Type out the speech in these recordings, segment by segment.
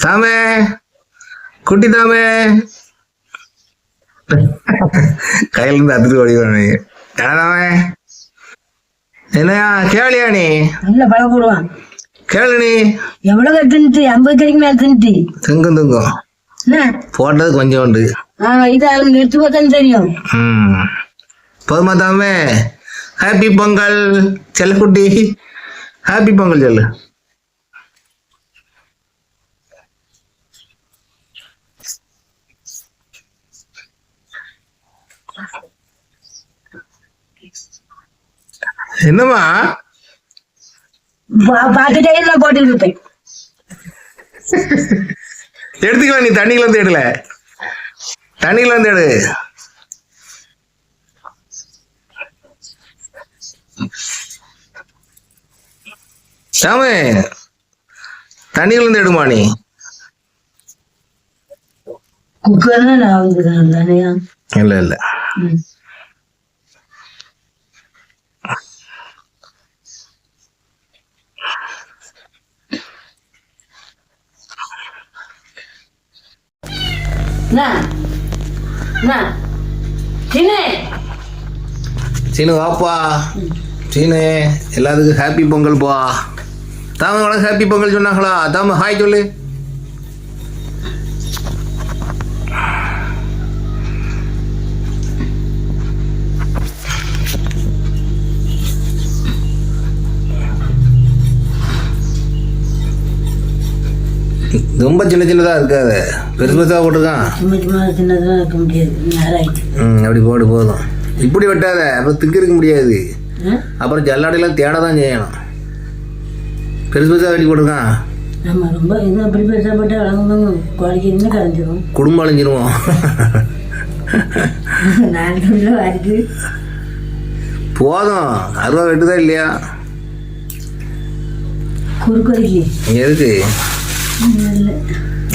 சாமே குட்டி தாமே. கையில இருந்து அத்துட்டு ஓடி ஏனாமே என்னையா கேளியா நீ? நல்ல பழம் போடுவான். கேளு நீ. எவ்வளவு தின்ட்டு ஐம்பது கறிக்கு மேல தின்ட்டு திங்கும் திங்கும். போட்டது கொஞ்சம் உண்டு. இது அவங்க எடுத்து பார்த்தாலும் தெரியும். போதுமா தாமே? ஹாப்பி பொங்கல் செல்லக்குட்டி. ஹாப்பி பொங்கல் சொல்லு. என்னம்மா? பார்த்துட்டே இருப்பேன் எடுத்துக்கலாம் நீ தண்ணிக்குள்ள இருந்து எடுல. தண்ணிக்குள்ள இருந்து எடு. சாமி தண்ணிக்குள்ள இருந்து எடுமா நீ? இல்ல இல்ல. என்ன? சீனு வாப்பா. சீனு எல்லாத்துக்கும் ஹாப்பி பொங்கல் பா. தாம உனக்கு ஹாப்பி பொங்கல் சொன்னாங்களா? தாம ஹாய் சொல்லு. ரொம்ப சின்ன சின்னதாக இருக்காது. பெருசு பெருசாக போட்டிருக்கான் சும்மா சும்மா சின்னதாக இருக்க முடியாது. ம் அப்படி போடு போதும். இப்படி வெட்டாத. அப்புறம் திக்கு இருக்க முடியாது. அப்புறம் ஜல்லாடையெல்லாம் தேட தான் செய்யணும். பெருசு பெருசாக வெட்டி போட்டிருக்கான். நம்ம ரொம்ப இன்னும் அப்படி பெருசாக போட்டு குறைக்கு இன்னும் கரைஞ்சிரும். குடும்பம் அழிஞ்சிருவோம். நாலு கிலோ வருது போதும். அருவா வெட்டுதா இல்லையா? குறுக்கொடிக்கு எதுக்கு?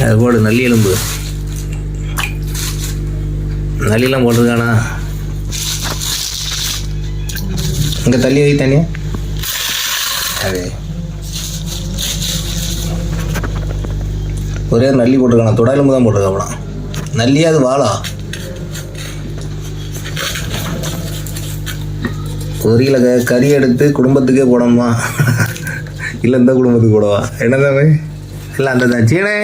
அது போடு நல்லி எலும்பு. நல்லிலாம் போட்டிருக்கானா? இங்கே தள்ளி வை தண்ணி. அது. ஒரே நல்லி போட்டிருக்கானா? தொடா எலும்பு தான் போட்டிருக்காப்பலாம் நல்லியா அது வாழா க கறி எடுத்து குடும்பத்துக்கே போடணுமா? இல்லை இந்த குடும்பத்துக்கு போடவா? என்னதாமே இல்லை அந்த சீனே?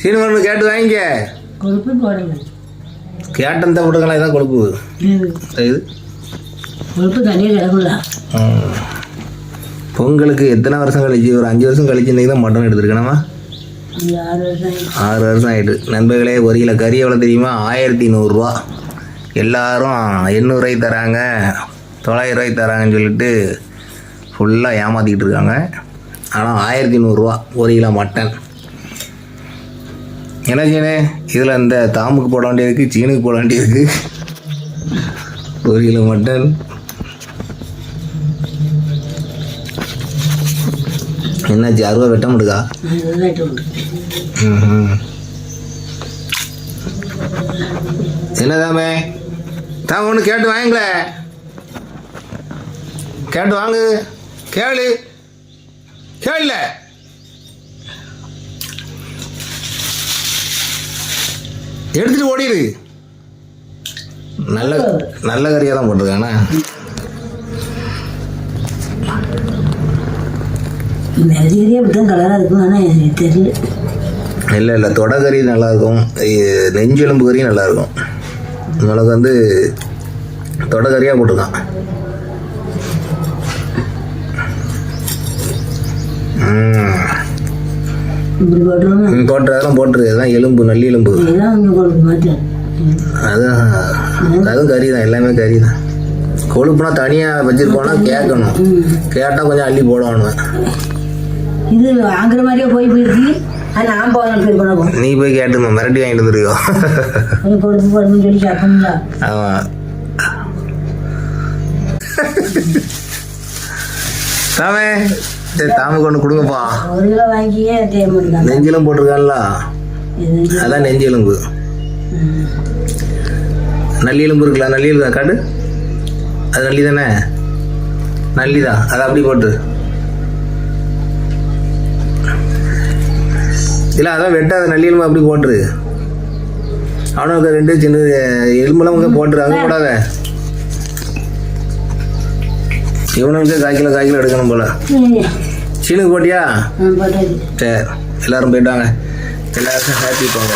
சீனு ஒன்று கேட்டு வாங்கிக்க. கொழுப்பு போடணும் கேட்டன் தான் போட்டுக்கலாம் இதான் கொழுப்பு. இது. கொழுப்பு தண்ணியில் கிடக்கும்ல. ம். பொங்கலுக்கு எத்தனை வருஷம் கழிச்சு ஒரு அஞ்சு வருஷம் கழிச்சு இன்றைக்கி தான் மட்டன் எடுத்துருக்கணுமா? வருஷம். ஆறு வருஷம் ஆகிட்டு நண்பர்களே ஒரு கிலோ கறி எவ்வளோ தெரியுமா? ஆயிரத்தி நூறுரூவா எல்லாரும் எண்ணூறுரூவாய்க்கு தராங்க தொள்ளாயிரம் ரூபாய்க்கு தராங்கன்னு சொல்லிட்டு ஃபுல்லாக ஏமாற்றிக்கிட்டு இருக்காங்க. ஆனால் ஆயிரத்தி நூறுரூவா ஒரு கிலோ மட்டன். என்ன சீனு இதில் இந்த தாமுக்கு போட வேண்டியதுக்கு சீனுக்கு போட வேண்டியதுக்கு ஒரு கிலோ மட்டன். என்னாச்சு அறுபது வெட்ட முடியுதா என்னதாமே தான் ஒன்று கேட்டு வாங்கள கேட்டு வாங்கு. கேளு. கேளு. எடுத்துட்டு ஓடிடு. நல்ல நல்ல கறியாக தான் போட்டிருக்கானே மெழுதிரியே இப்படிதான் கலராக இருக்கும் ஆனால் எனக்கு தெரியல. இல்லை இல்லை தொடக்கறி நல்லாயிருக்கும். நெஞ்செலும்பு கறியும் நல்லாயிருக்கும். உனக்கு வந்து தொடக்கறியாக போட்டிருக்கான். ம். இப்படி போட்டுருவோம் ம், போட்டுரு அதான் எலும்பு நல்லி எலும்பு இதெல்லாம் அதுதான் அதுவும் கறி தான் எல்லாமே கறி தான் கொழுப்புனா தனியாக வச்சிருக்கோன்னா கேட்கணும். கேட்டால் கொஞ்சம் அள்ளி போடணும் இது வாங்குற மாதிரியே போய் போயிருக்கு நீ போய் கேட்டுமா மிரட்டி வாங்கிட்டு வந்துருக்கோ. கொஞ்சம் ஆமாம் தாமே கொண்டு கொடுங்கப்பா. நெஞ்சிலும் போட்டிருக்கான்ல? அதான் நெஞ்சு எலும்பு நல்லி எலும்பு இருக்குல்ல நல்லி எலும்பு காட்டு. அது நல்லி தானே நல்லி தான் அதை அப்படி போட்டு. இல்லை அதான் வெட்டாத நல்லி எலும்பு அப்படி போட்டுரு. அவனுக்கு ரெண்டு சின்ன எலும்பெல்லாம் உங்க போட்டுரு. அது போடாத. இவனுக்கு கால் கிலோ கால் கிலோ எடுக்கணும் போல. சீனுக்கு போட்டியா? சரி எல்லாரும் போயிட்டாங்க எல்லாருக்கும் ஹாப்பி போங்க.